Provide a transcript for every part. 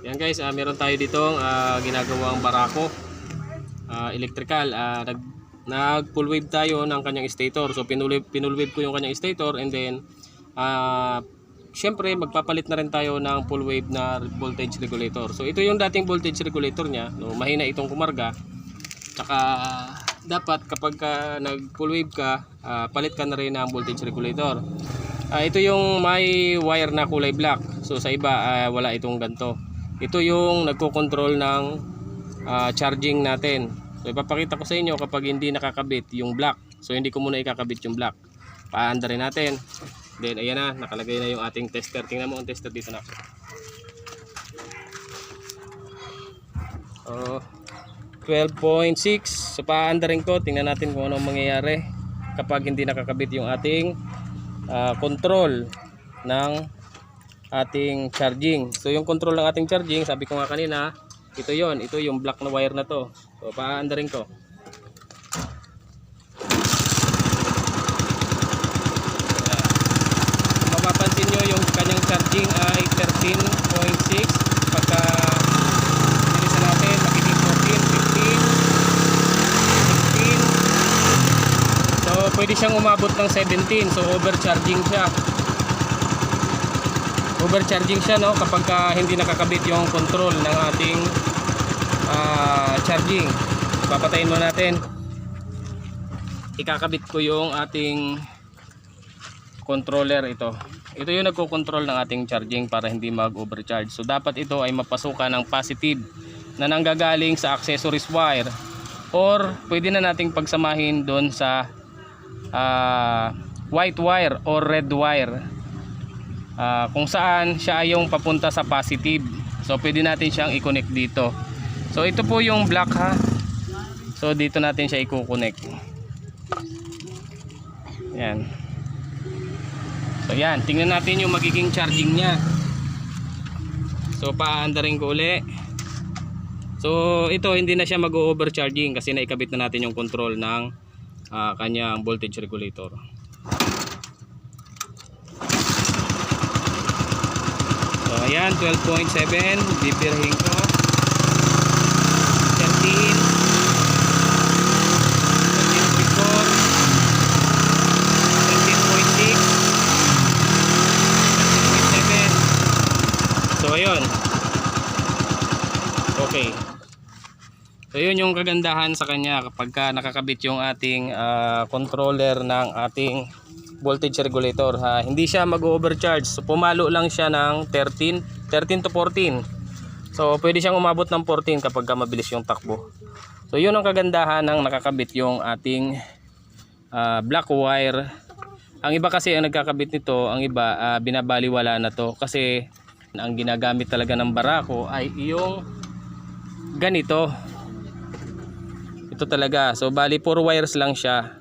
Yan guys, ah, meron tayo ditong ah, ginagawang barako ah, electrical. Ah, nag nag full wave tayo ng kanyang stator. So pinull pinull wave ko yung kanyang stator and then ah syempre magpapalit na rin tayo ng full wave na voltage regulator. So ito yung dating voltage regulator niya, no, mahina itong kumarga. Tsaka dapat kapag ka nag full wave ka, ah, palit ka na rin ng voltage regulator. Ah, ito yung may wire na kulay black. So sa iba ah, wala itong ganto. Ito yung nagko-control ng ah, charging natin. So ipapakita ko sa inyo kapag hindi nakakabit yung black. So hindi ko muna ikakabit yung black. Paanda rin natin. Then ayan na, nakalagay na yung ating tester. Tingnan mo ang tester dito na. Oh, 12.6. So paanda rin ko. Tingnan natin kung anong mangyayari kapag hindi nakakabit yung ating ah, control ng ating charging. So yung control ng ating charging, sabi ko nga kanina, ito yon, ito yung black na wire na to. So paanda rin ko. Kung mapapansin nyo yung kanyang charging ay 13.6 pagka nilisa natin magiging 14, 15, 16 so pwede siyang umabot ng 17 so overcharging siya overcharging siya no? Kapag ka hindi nakakabit yung control ng ating ah, charging. Papatayin mo natin. Ikakabit ko yung ating controller ito. Ito yung nagko-control ng ating charging para hindi mag-overcharge. So dapat ito ay mapasukan ng positive na nanggagaling sa accessories wire. Or pwede na nating pagsamahin doon sa ah, white wire or red wire Ah, kung saan siya ay yung papunta sa positive. So pwede natin siyang i-connect dito. So ito po yung black ha? So dito natin siya i-connect. Yan. So yan. Tingnan natin yung magiging charging niya. So paanda rin ko uli. So ito hindi na siya mag-overcharging kasi naikabit na natin yung control ng ah, kanyang voltage regulator ayan, 12.7, bibirhin ko. 13. 13.4. 13.6. 13.7. So ayun. Okay. So yun yung kagandahan sa kanya kapag ka nakakabit yung ating ah, controller ng ating voltage regulator ha. Hindi siya mag-overcharge. So pumalo lang siya ng 13, 13 to 14. So pwede siyang umabot ng 14 kapag ka mabilis yung takbo. So yun ang kagandahan ng nakakabit yung ating ah, black wire. Ang iba kasi ang nagkakabit nito, ang iba ah, binabaliwala na to kasi ang ginagamit talaga ng barako ay yung ganito. Ito talaga. So bali 4 wires lang siya.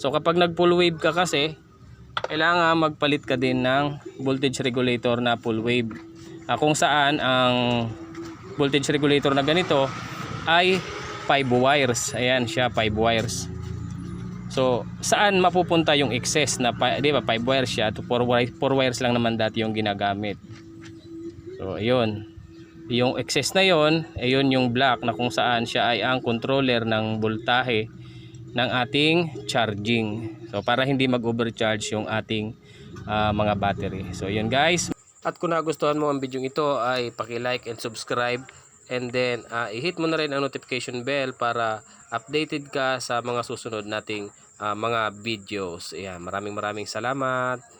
So kapag nag full wave ka kasi, kailangan magpalit ka din ng voltage regulator na full wave. Ah, kung saan ang voltage regulator na ganito ay 5 wires. Ayan siya, 5 wires. So, saan mapupunta yung excess na, di ba, 5 wires siya, 4 wires, 4 wires lang naman dati yung ginagamit. So, ayun. Yung excess na yon, ayun yung black na kung saan siya ay ang controller ng voltahe ng ating charging. So para hindi mag-overcharge yung ating ah, mga battery. So yun guys. At kung nagustuhan mo ang video ito ay paki-like and subscribe and then ah, i-hit mo na rin ang notification bell para updated ka sa mga susunod nating ah, mga videos. Ayan, maraming maraming salamat.